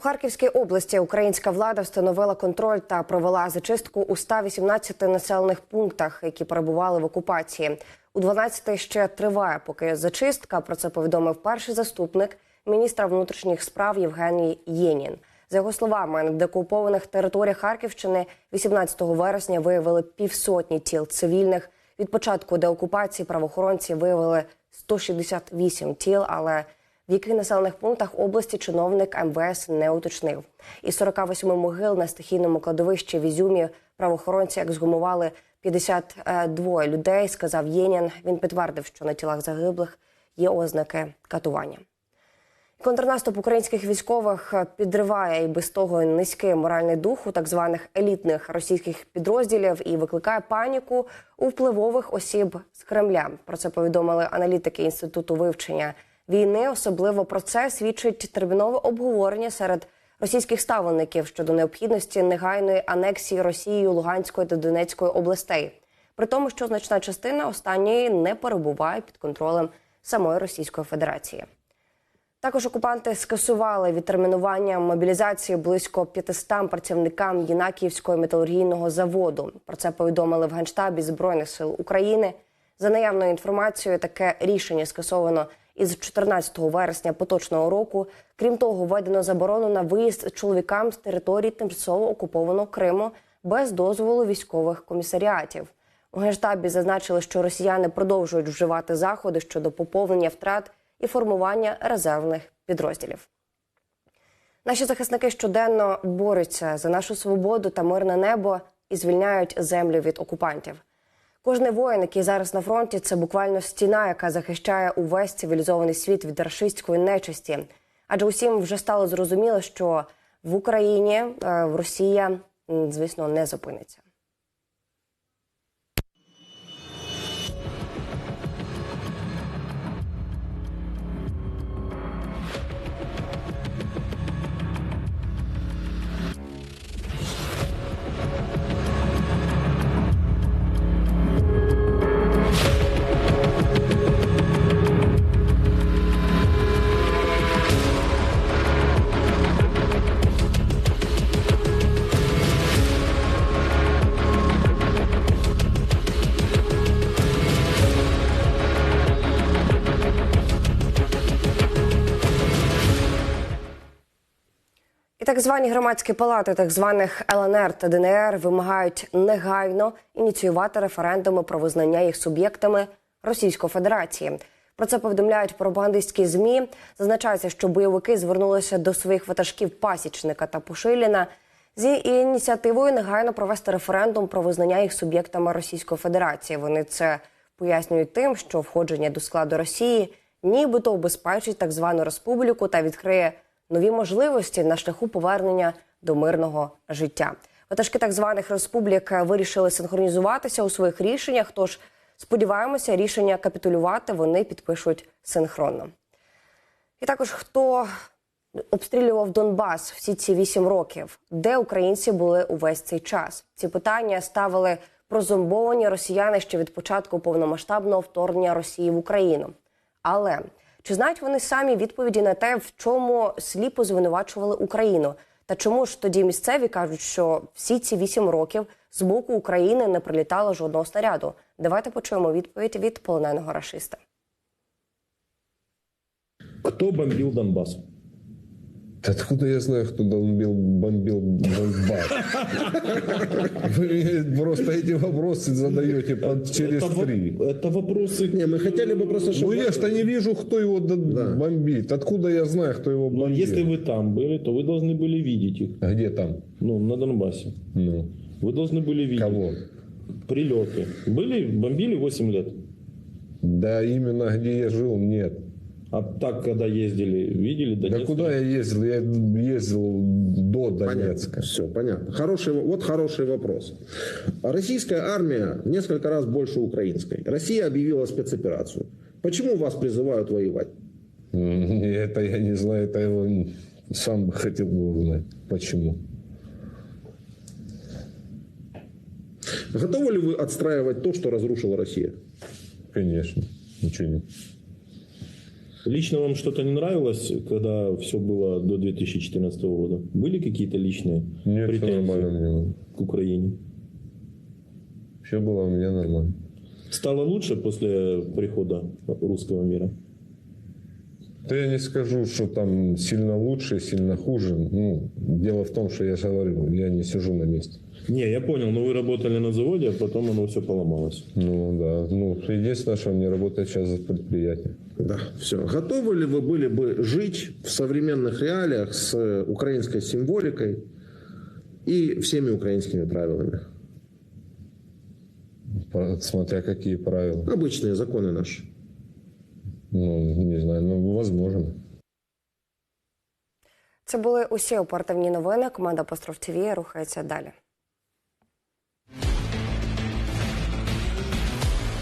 У Харківській області українська влада встановила контроль та провела зачистку у 118 населених пунктах, які перебували в окупації. У 12 ще триває поки зачистка. Про це повідомив перший заступник міністра внутрішніх справ Євгеній Єнін. За його словами, на деокупованих територіях Харківщини 18 вересня виявили півсотні тіл цивільних. Від початку деокупації правоохоронці виявили 168 тіл, але в яких населених пунктах області чиновник МВС не уточнив. Із 48 могил на стихійному кладовищі в Ізюмі правоохоронці ексгумували 52 людей, сказав Єнін. Він підтвердив, що на тілах загиблих є ознаки катування. Контрнаступ українських військових підриває і без того низький моральний дух у так званих елітних російських підрозділів і викликає паніку у впливових осіб з Кремля. Про це повідомили аналітики інституту вивчення війни. Особливо про це свідчить термінове обговорення серед російських ставленників щодо необхідності негайної анексії Росією Луганської та Донецької областей, при тому, що значна частина останньої не перебуває під контролем самої Російської Федерації. Також окупанти скасували відтермінування мобілізації близько 500 працівникам Єнакіївського металургійного заводу. Про це повідомили в Генштабі Збройних сил України. За наявною інформацією, таке рішення скасовано із 14 вересня поточного року. Крім того, введено заборону на виїзд чоловікам з території тимчасово окупованого Криму без дозволу військових комісаріатів. У генштабі зазначили, що росіяни продовжують вживати заходи щодо поповнення втрат і формування резервних підрозділів. Наші захисники щоденно борються за нашу свободу та мирне небо і звільняють землю від окупантів. Кожний воїн, який зараз на фронті, це буквально стіна, яка захищає увесь цивілізований світ від рашистської нечисті. Адже усім вже стало зрозуміло, що в Україні е, Росія, звісно, не зупиниться. І так звані громадські палати так званих ЛНР та ДНР вимагають негайно ініціювати референдуми про визнання їх суб'єктами Російської Федерації. Про це повідомляють пропагандистські змі. Зазначається, що бойовики звернулися до своїх ватажків Пасічника та Пушиліна з ініціативою негайно провести референдум про визнання їх суб'єктами Російської Федерації. Вони це пояснюють тим, що входження до складу Росії нібито убезпечить так звану республіку та відкриє нові можливості на шляху повернення до мирного життя. Ватажки так званих республік вирішили синхронізуватися у своїх рішеннях. Тож сподіваємося, рішення капітулювати вони підпишуть синхронно. І також хто обстрілював Донбас всі ці вісім років, де українці були увесь цей час? Ці питання ставили прозомбовані росіяни ще від початку повномасштабного вторгнення Росії в Україну. Але чи знають вони самі відповіді на те, в чому сліпо звинувачували Україну? Та чому ж тоді місцеві кажуть, що всі ці вісім років з боку України не прилітало жодного снаряду? Давайте почуємо відповідь від полоненого рашиста. Хто бомбив Донбасс? Откуда я знаю, кто бомбил, бомбил Донбасс? Вы мне просто эти вопросы задаете под, через это, три. это вопросы... Не, мы хотели бы просто, Ну я что не вижу, кто его Да. бомбит. Откуда я знаю, кто его бомбит? Ну, если вы там были, то вы должны были видеть их. А где там? Ну, на Донбассе. Ну, Вы должны были видеть кого? прилеты. Были, бомбили 8 лет. Да именно где я жил, нет. А так, когда ездили, видели Да Донецк? куда я ездил? Я ездил до Донецка. Все, понятно. Хороший, вот хороший вопрос. Российская армия в несколько раз больше украинской. Россия объявила спецоперацию. Почему вас призывают воевать? Это я не знаю, это его сам бы хотел бы узнать. Почему? Готовы ли вы отстраивать то, что разрушила Россия? Конечно. Ничего не. Лично вам что-то не нравилось, когда все было до 2014 года? Были какие-то личные Нет, претензии нормально мне было. к Украине? Все было у меня нормально. Стало лучше после прихода русского мира? Да я не скажу, что там сильно лучше, сильно хуже. Ну, дело в том, что я же говорю, я не сижу на месте. Не, я понял, но вы работали на заводе, а потом оно все поломалось. Ну да, ну единственное, что не работает сейчас за предприятие. Да, все. Готовы ли вы были бы жить в современных реалиях с э, украинской символикой и всеми украинскими правилами? Смотря какие правила. Обычные законы наши. Ну, не знаю, ну возможно. Це були усі оперативні новини. Команда Постров ТВ рухається далі.